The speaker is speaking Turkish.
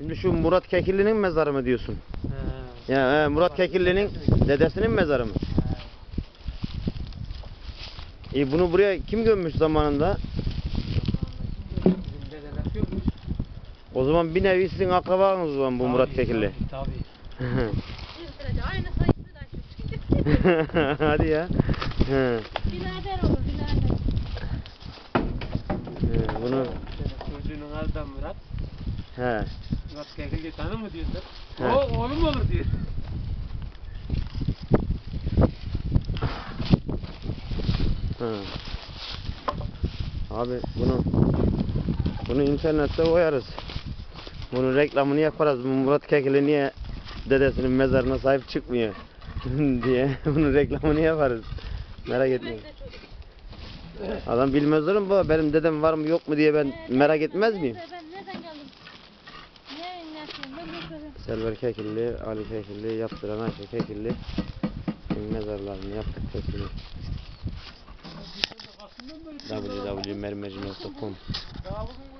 Şimdi şu Murat Kekilli'nin mezarı mı diyorsun? He. Ya he, Murat Kekilli'nin dedesinin mezarı mı? İyi bunu buraya kim gömmüş zamanında? O zaman bir nevi sizin akrabanız o zaman bu Murat Tabii, Kekilli. Tabii. tabii. Hadi ya. He, Birader olur birader. he, bunu Çocuğunun adı da Murat. he. Murat Kekilli tanı mı diyorlar? He. O oğlum olur diyor. Ha. Abi bunu bunu internette koyarız. Bunun reklamını yaparız. Bu Murat Kekili niye dedesinin mezarına sahip çıkmıyor diye bunun reklamını yaparız. Merak etmeyin. Adam bilmez olur mu bu? Benim dedem var mı yok mu diye ben merak etmez miyim? Selver Kekilli, Ali Kekilli, yaptıran Ayşe Kekilli. Mezarlarını yaptık hepsini. www.mermerci.com Daha bugün